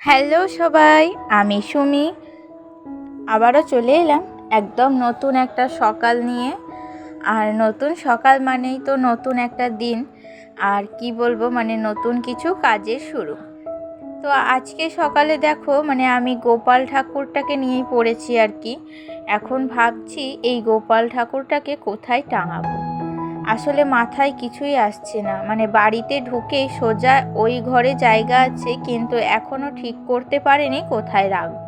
Hello সবাই, আমি সুমি। আবারও চলে এলাম একদম নতুন একটা সকাল নিয়ে। আর নতুন সকাল মানেই তো নতুন একটা দিন। আর কি বলব মানে নতুন কিছু কাজের শুরু। তো আজকে সকালে দেখো মানে আমি গোপাল ঠাকুরটাকে নিয়েই পড়েছি আর কি। এখন ভাবছি এই গোপাল ঠাকুরটাকে কোথায় টাঙাবো? আসলে মাথায় কিছুই আসছে না। মানে বাড়িতে ঢুকেই সোজা ওই ঘরে জায়গা আছে, কিন্তু এখনও ঠিক করতে পারেনি কোথায় রাখব।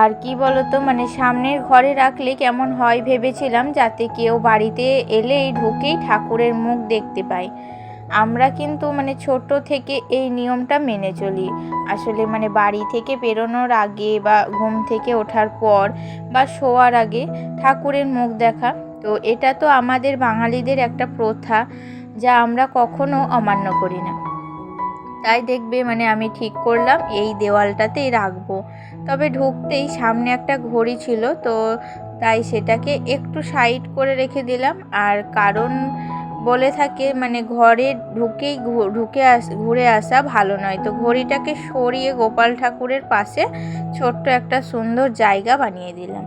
আর কি বলতো মানে সামনের ঘরে রাখলে কেমন হয় ভেবেছিলাম, যাতে কেউ বাড়িতে এলেই ঢুকেই ঠাকুরের মুখ দেখতে পায় আমরা কিন্তু মানে ছোট থেকে এই নিয়মটা মেনে চলি। আসলে মানে বাড়ি থেকে বেরোনোর আগে বা ঘুম থেকে ওঠার পর বা শোয়ার আগে ঠাকুরের মুখ দেখা তো এটা তো আমাদের বাঙালিদের একটা প্রথা যা আমরা কখনো অমান্য করি না। তাই দেখবে মানে আমি ঠিক করলাম, এই দেওয়ালটাতেই রাখব। তবে ঢুকতেই সামনে একটা ঘড়ি ছিল, তো তাই সেটাকে একটু সাইড করে রেখে দিলাম। আর কারণ বলে থাকে মানে ঘরে ঢুকেই ঢুকে আস, ঘুরে আসা ভালো নয়। তো ঘড়িটাকে সরিয়ে গোপাল ঠাকুরের পাশে ছোট্ট একটা সুন্দর জায়গা বানিয়ে দিলাম।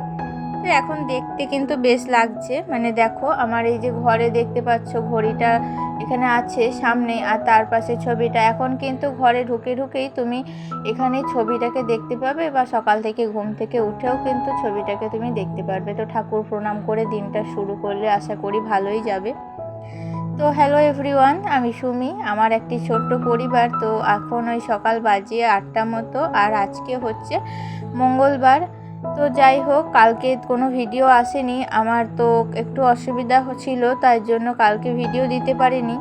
তো এখন দেখতে কিন্তু বেশ লাগছে। মানে দেখো, আমার এই যে ঘরে দেখতে পাচ্ছ ঘড়িটা এখানে আছে সামনে আর তার পাশে ছবিটা। এখন কিন্তু ঘরে ঢুকে ঢুকেই তুমি এখানে ছবিটাকে দেখতে পাবে বা সকাল থেকে ঘুম থেকে উঠেও কিন্তু ছবিটাকে তুমি দেখতে পারবে। তো ঠাকুর প্রণাম করে দিনটা শুরু করলে আশা করি ভালোই যাবে। তো হ্যালো এভরিওয়ান, আমি সুমি, আমার একটি ছোট্ট পরিবার। তো এখন ওই সকাল বাজে আটটা মতো আর আজকে হচ্ছে মঙ্গলবার। তো যাই হোক, কালকে কোনো ভিডিও আসেনি। আমার তো একটু অসুবিধা ছিল, তাই জন্য কালকে ভিডিও দিতে পারিনি।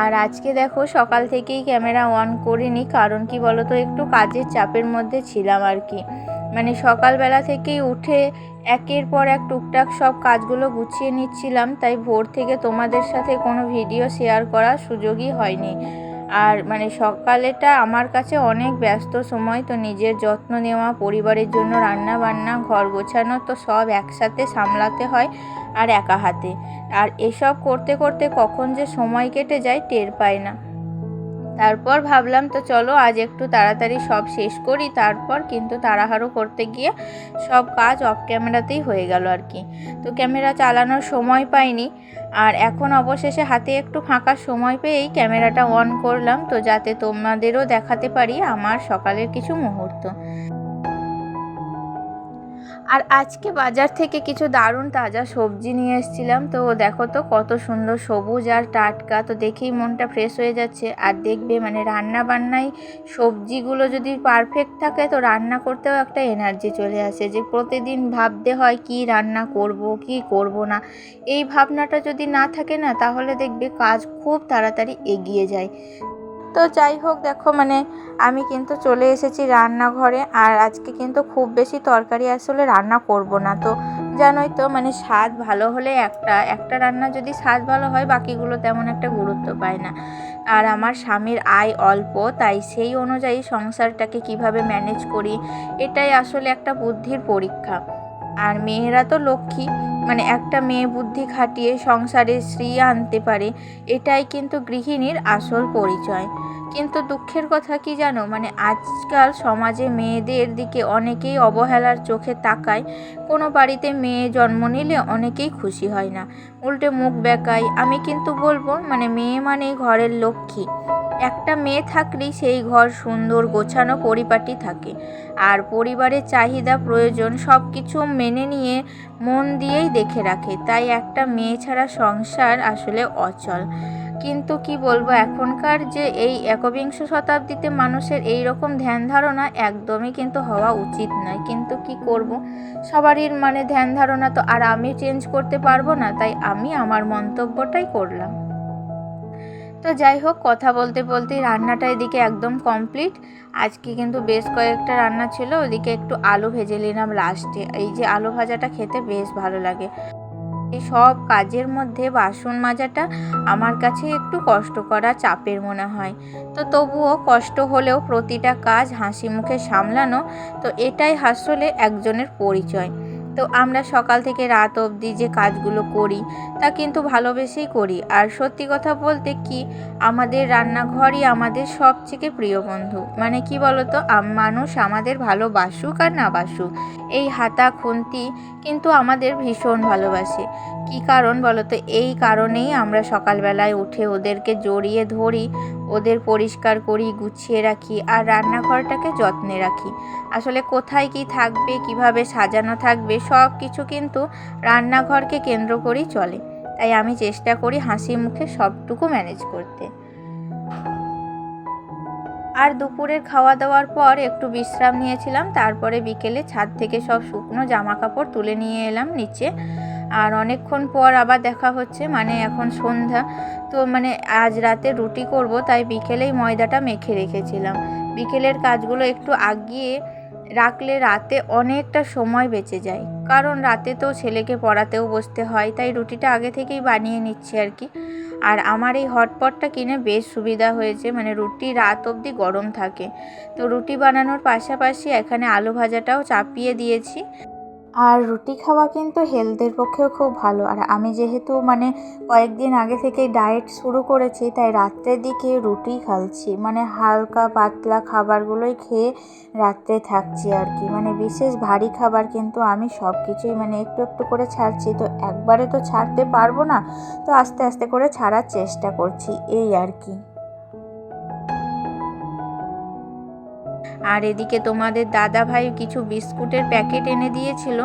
আর আজকে দেখো, সকাল থেকেই ক্যামেরা অন করিনি, কারণ কি বলতো, একটু কাজের চাপের মধ্যে ছিলাম আর কি। মানে সকালবেলা থেকেই উঠে একের পর এক টুকটাক সব কাজগুলো গুছিয়ে নিচ্ছিলাম, তাই ভোর থেকে তোমাদের সাথে কোনো ভিডিও শেয়ার করার সুযোগই হয়নি। আর মানে সকালেটা আমার কাছে অনেক ব্যস্ত সময়, তো নিজের যত্ন নেওয়া, পরিবারের জন্য রান্না বান্না, ঘর গোছানো, তো সব একসাথে সামলাতে হয় আর একা হাতে। আর এসব করতে করতে কখন যে সময় কেটে যায় টের পায় না। তারপর ভাবলাম, তো চলো আজ একটু তাড়াতাড়ি সব শেষ করি। তারপর কিন্তু তাড়াহাড়ো করতে গিয়ে সব কাজ অফ ক্যামেরাতেই হয়ে গেল আর কি। তো ক্যামেরা চালানোর সময় পাইনি আর এখন অবশেষে হাতে একটু ফাঁকা সময় পেয়েই ক্যামেরাটা অন করলাম। তো যাতে তোমাদেরও দেখাতে পারি আমার সকালের কিছু মুহূর্ত। আর আজকে বাজার থেকে কিছু দারুণ তাজা সবজি নিয়ে এসেছিলাম। তো দেখো তো কত সুন্দর সবুজ আর টাটকা। তো দেখেই মনটা ফ্রেশ হয়ে যাচ্ছে। আর দেখবে মানে রান্না বান্নায় সবজিগুলো যদি পারফেক্ট থাকে, তো রান্না করতেও একটা এনার্জি চলে আসে যে প্রতিদিন ভাবতে হয় কি রান্না করব, কি করব না। এই ভাবনাটা যদি না থাকে না, তাহলে দেখবে কাজ খুব তাড়াতাড়ি এগিয়ে যায়। তো যাই হোক, দেখো মানে আমি কিন্তু চলে এসেছি রান্নাঘরে আর আজকে কিন্তু খুব বেশি তরকারি আসলে রান্না করব না। তো জানোই তো মানে স্বাদ ভালো হলে একটা একটা রান্না যদি স্বাদ ভালো হয়, বাকিগুলো তেমন একটা গুরুত্ব পায় না। আর আমার স্বামীর আয় অল্প, তাই সেই অনুযায়ী সংসারটাকে কীভাবে ম্যানেজ করি, এটাই আসলে একটা বুদ্ধির পরীক্ষা। আর মেয়েরা তো লক্ষ্মী। মানে একটা মেয়ে বুদ্ধি খাটিয়ে সংসারে শ্রী আনতে পারে, এটাই কিন্তু গৃহিণীর আসল পরিচয়। কিন্তু দুঃখের কথা কি জানো? মানে আজকাল সমাজে মেয়েদের দিকে অনেকেই অবহেলার চোখে তাকায়। কোনো বাড়িতে মেয়ে জন্ম নিলে অনেকেই খুশি হয় না। উল্টে মুখ বেঁকায়। আমি কিন্তু বলব মানে মেয়ে মানেই ঘরের লক্ষ্মী। একটা মেয়ে থাকলেই সেই ঘর সুন্দর গোছানো পরিপাটি থাকে। আর পরিবারের চাহিদা, প্রয়োজন সব কিছু মেনে নিয়ে মন দিয়েই দেখে রাখে। তাই একটা মেয়ে ছাড়া সংসার আসলে অচল। কিন্তু কি বলব, এখনকার যে এই একবিংশ শতাব্দীতে মানুষের এই রকম ধ্যান ধারণা একদমই কিন্তু হওয়া উচিত নয়। কিন্তু কি করব? সবারই মানে ধ্যান ধারণা তো আর আমি চেঞ্জ করতে পারব না। তাই আমি আমার মন্তব্যটাই করলাম। তো যাই হোক, কথা বলতে বলতেই রান্নাটা এদিকে একদম কমপ্লিট আজকে কিন্তু বেশ কয়েকটা রান্না ছিল, ওদিকে একটু আলু ভেজে নিলাম লাস্টে এই যে আলু ভাজাটা খেতে বেশ ভালো লাগে। এই সব কাজের মধ্যে বাসন মাজাটা আমার কাছে একটু কষ্ট করা চাপের মনে হয়। তো তবুও কষ্ট হলেও প্রতিটা কাজ হাসি মুখে সামলানো, তো এটাই আসলে একজনের পরিচয়। তো আমরা সকাল থেকে রাত অবধি যে কাজগুলো করি, তা কিন্তু ভালোবেসেই করি। আর সত্যি কথা বলতে কি, আমাদের রান্নাঘরই আমাদের সব থেকে প্রিয় বন্ধু। মানে কি বলতো মানুষ আমাদের ভালোবাসুক আর না বাসুক। এই হাতা, খুন্তি কিন্তু আমাদের ভীষণ ভালোবাসে। কি কারণ বলতো এই কারণেই আমরা সকালবেলায় উঠে ওদেরকে জড়িয়ে ধরি, ওদের পরিষ্কার করি, গুছিয়ে রাখি আর রান্নাঘরটাকে যত্নে রাখি। আসলে কোথায় কি থাকবে, কীভাবে সাজানো থাকবে, সব কিছু কিন্তু রান্নাঘরকে কেন্দ্র করেই চলে। তাই আমি চেষ্টা করি হাসি মুখে সবটুকু ম্যানেজ করতে। আর দুপুরের খাওয়া দাওয়ার পর একটু বিশ্রাম নিয়েছিলাম, তারপরে বিকেলে ছাদ থেকে সব শুকনো জামা কাপড় তুলে নিয়ে এলাম নিচে। আর অনেকক্ষণ পর আবার দেখা হচ্ছে মানে এখন সন্ধ্যা। তো মানে আজ রাতে রুটি করব, তাই বিকেলেই ময়দাটা মেখে রেখেছিলাম। বিকেলের কাজগুলো একটু আগিয়ে রাখলে রাতে অনেকটা সময় বেঁচে যায়। কারণ রাতে তো ছেলেকে পড়াতেও বসতে হয়, তাই রুটিটা আগে থেকেই বানিয়ে নিচ্ছি আর কি। আর আমার এই হটপটটা কিনে বেশ সুবিধা হয়েছে মানে রুটি রাত অবধি গরম থাকে। তো রুটি বানানোর পাশাপাশি এখানে আলু ভাজাটাও চাপিয়ে দিয়েছি। আর রুটি খাওয়া কিন্তু হেলথের পক্ষেও খুব ভালো। আর আমি যেহেতু মানে কয়েকদিন আগে থেকেই ডায়েট শুরু করেছি, তাই রাত্রের দিকে রুটি খাচ্ছি। মানে হালকা পাতলা খাবারগুলোই খেয়ে রাত্রে থাকছি আর কি। মানে বিশেষ ভারী খাবার কিন্তু আমি সব কিছুই মানে একটু একটু করে ছাড়ছি। তো একবারে তো ছাড়তে পারব না, তো আস্তে আস্তে করে ছাড়ার চেষ্টা করছি, এই আর কি। আর এদিকে তোমাদের দাদা ভাই কিছু বিস্কুটের প্যাকেট এনে দিয়েছিল,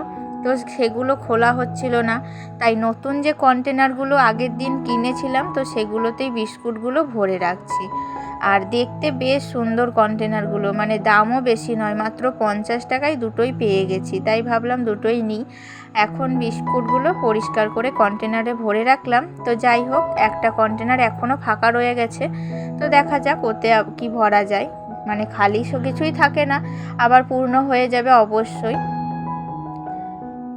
তো সেগুলো খোলা হচ্ছিল না। তাই নতুন যে কন্টেনারগুলো আগের দিন কিনেছিলাম, তো সেগুলোতেই বিস্কুটগুলো ভরে রাখছি। আর দেখতে বেশ সুন্দর কন্টেনারগুলো মানে দামও বেশি নয়, মাত্র পঞ্চাশ টাকায় দুটোই পেয়ে গেছি, তাই ভাবলাম দুটোই নিই। এখন বিস্কুটগুলো পরিষ্কার করে কন্টেনারে ভরে রাখলাম, তো যাই হোক, একটা কন্টেনার এখনও ফাঁকা রয়ে গেছে, তো দেখা যাক ওতে কি ভরা যায়। মানে খালি কিছুই থাকে না, আবার পূর্ণ হয়ে যাবে অবশ্যই।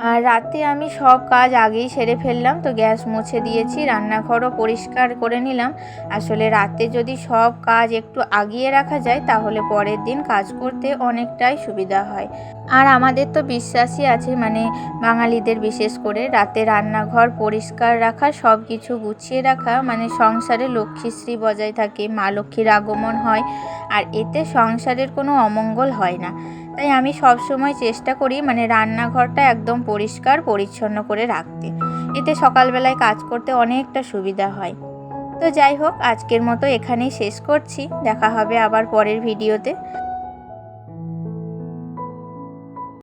আর রাতে আমি সব কাজ আগেই সেরে ফেললাম, তো গ্যাস মুছে দিয়েছি, রান্নাঘরও পরিষ্কার করে নিলাম। আসলে রাতে যদি সব কাজ একটু আগিয়ে রাখা যায়, তাহলে পরের দিন কাজ করতে অনেকটাই সুবিধা হয়। আর আমাদের তো বিশ্বাসই আছে মানে বাঙালিদের বিশেষ করে। রাতে রান্নাঘর পরিষ্কার রাখা সব কিছু গুছিয়ে রাখা মানে সংসারে লক্ষ্মীশ্রী বজায় থাকে, মা লক্ষ্মীর আগমন হয়, আর এতে সংসারের কোনো অমঙ্গল হয় না। তাই আমি সব সময় চেষ্টা করি মানে রান্নাঘরটা একদম পরিষ্কার, পরিচ্ছন্ন করে রাখতে। এতে সকালবেলায় কাজ করতে অনেকটা সুবিধা হয়। তো যাই হোক, আজকের মতো এখানেই শেষ করছি। দেখা হবে আবার পরের ভিডিওতে।